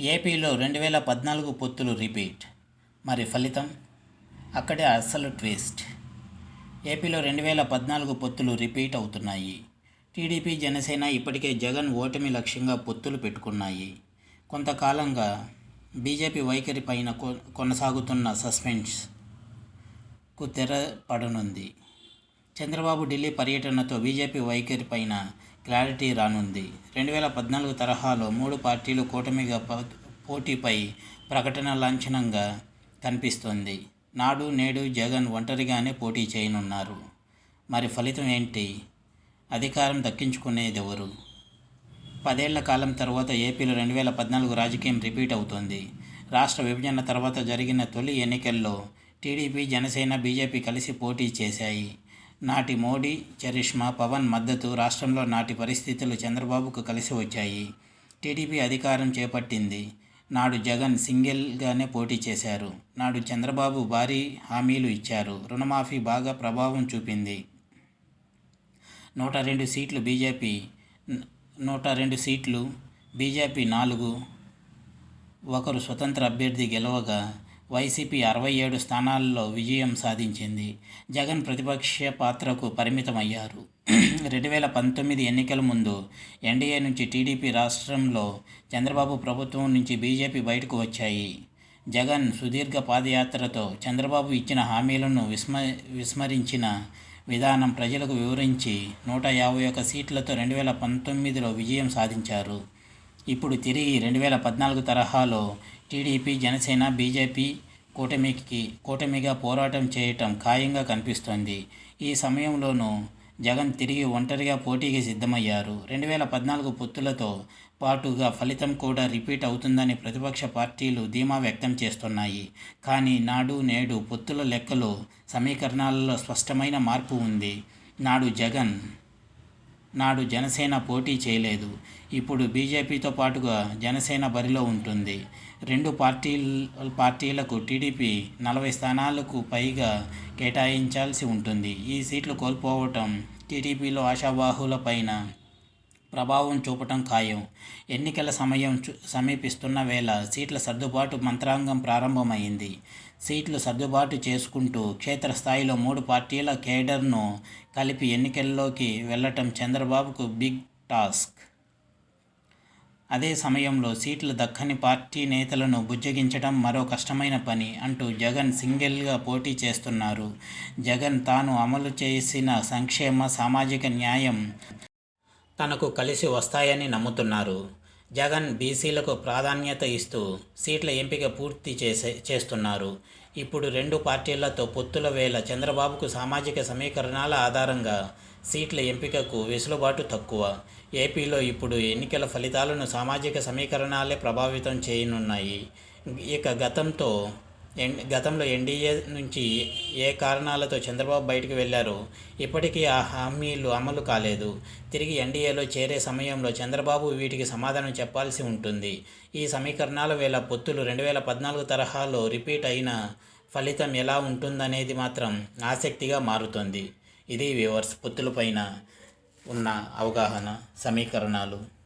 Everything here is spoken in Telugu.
ఏపీలో రెండు వేల పద్నాలుగు పొత్తులు రిపీట్. మరి ఫలితం? అక్కడే అసలు ట్విస్ట్. ఏపీలో రెండు వేల పద్నాలుగు పొత్తులు రిపీట్ అవుతున్నాయి. టీడీపీ జనసేన ఇప్పటికే జగన్ ఓటమి లక్ష్యంగా పొత్తులు పెట్టుకున్నాయి. కొంతకాలంగా బీజేపీ వైఖరి పైన కొ కొనసాగుతున్న సస్పెన్స్కు తెర పడనుంది. చంద్రబాబు ఢిల్లీ పర్యటనతో బీజేపీ వైఖరి పైన క్లారిటీ రానుంది. రెండు వేల పద్నాలుగు తరహాలో మూడు పార్టీలు కూటమిగా పోటీపై ప్రకటన లాంఛనంగా కనిపిస్తోంది. నాడు నేడు జగన్ ఒంటరిగానే పోటీ చేయనున్నారు. మరి ఫలితం ఏంటి? అధికారం దక్కించుకునేదెవరు పదేళ్ళ కాలం తర్వాత ఏపీలో రెండు వేల పద్నాలుగు రాజకీయం రిపీట్ అవుతోంది. రాష్ట్ర విభజన తర్వాత జరిగిన తొలి ఎన్నికల్లో టీడీపీ జనసేన బీజేపీ కలిసి పోటీ చేశాయి. నాటి మోడీ చరిష్మా పవన్ మద్దతు రాష్ట్రంలో నాటి పరిస్థితులు చంద్రబాబుకు కలిసి వచ్చాయి. టీడీపీ అధికారం చేపట్టింది. నాడు జగన్ సింగిల్గానే పోటీ చేశారు. నాడు చంద్రబాబు భారీ హామీలు ఇచ్చారు. రుణమాఫీ బాగా ప్రభావం చూపింది. నూట రెండు సీట్లు బీజేపీ నూట రెండు సీట్లు బీజేపీ నాలుగు ఒకరు స్వతంత్ర అభ్యర్థి గెలవగా వైసీపీ అరవై ఏడు స్థానాల్లో విజయం సాధించింది. జగన్ ప్రతిపక్ష పాత్రకు పరిమితమయ్యారు. రెండు వేల పంతొమ్మిది ఎన్నికల ముందు ఎన్డీఏ నుంచి టీడీపీ రాష్ట్రంలో చంద్రబాబు ప్రభుత్వం నుంచి బీజేపీ బయటకు వచ్చాయి. జగన్ సుదీర్ఘ పాదయాత్రతో చంద్రబాబు ఇచ్చిన హామీలను విస్మ విస్మరించిన విధానం ప్రజలకు వివరించి నూట యాభై ఒక్క సీట్లతో రెండు వేల పంతొమ్మిదిలో విజయం సాధించారు. ఇప్పుడు తిరిగి రెండు వేల పద్నాలుగు తరహాలో టీడీపీ జనసేన బీజేపీ కూటమికి కూటమిగా పోరాటం చేయటం ఖాయంగా కనిపిస్తోంది. ఈ సమయంలోనూ జగన్ తిరిగి ఒంటరిగా పోటీకి సిద్ధమయ్యారు. రెండు వేల పద్నాలుగు పొత్తులతో పాటుగా ఫలితం కూడా రిపీట్ అవుతుందని ప్రతిపక్ష పార్టీలు ధీమా వ్యక్తం చేస్తున్నాయి. కానీ నాడు నేడు పొత్తుల లెక్కలు సమీకరణాలలో స్పష్టమైన మార్పు ఉంది. నాడు జగన్ నాడు జనసేన పోటీ చేయలేదు. ఇప్పుడు బీజేపీతో పాటుగా జనసేన బరిలో ఉంటుంది. రెండు పార్టీల పార్టీలకు టీడీపీ నలభై స్థానాలకు పైగా కేటాయించాల్సి ఉంటుంది. ఈ సీట్లు కోల్పోవటం టీడీపీలో ఆశావాహుల పైన ప్రభావం చూపటం ఖాయం. ఎన్నికల సమయం సమీపిస్తున్న వేళ సీట్ల సర్దుబాటు మంత్రాంగం ప్రారంభమైంది. సీట్లు సర్దుబాటు చేసుకుంటూ క్షేత్రస్థాయిలో మూడు పార్టీల కేడర్ను కలిపి ఎన్నికల్లోకి వెళ్ళటం చంద్రబాబుకు బిగ్ టాస్క్. అదే సమయంలో సీట్లు దక్కని పార్టీ నేతలను బుజ్జగించడం మరో కష్టమైన పని అంటూ జగన్ సింగిల్గా పోటీ చేస్తున్నారు. జగన్ తాను అమలు చేసిన సంక్షేమ సామాజిక న్యాయం తనకు కలిసి వస్తాయని నమ్ముతున్నారు. జగన్ బీసీలకు ప్రాధాన్యత ఇస్తూ సీట్ల ఎంపిక పూర్తి చేసే చేస్తున్నారు. ఇప్పుడు రెండు పార్టీలతో పొత్తుల వేళ చంద్రబాబుకు సామాజిక సమీకరణాల ఆధారంగా సీట్ల ఎంపికకు వెసులుబాటు తక్కువ. ఏపీలో ఇప్పుడు ఎన్నికల ఫలితాలను సామాజిక సమీకరణాలే ప్రభావితం చేయనున్నాయి. ఇక గతంతో గతంలో ఎన్డీఏ నుంచి ఏ కారణాలతో చంద్రబాబు బయటకు వెళ్ళారో ఇప్పటికీ ఆ హామీలు అమలు కాలేదు. తిరిగి ఎన్డీఏలో చేరే సమయంలో చంద్రబాబు వీటికి సమాధానం చెప్పాల్సి ఉంటుంది. ఈ సమీకరణాల వేళ పొత్తులు రెండు వేల పద్నాలుగు తరహాలో రిపీట్ అయిన ఫలితం ఎలా ఉంటుందనేది మాత్రం ఆసక్తిగా మారుతుంది. ఇది వ్యూవర్స్ పొత్తులపైన ఉన్న అవగాహన సమీకరణాలు.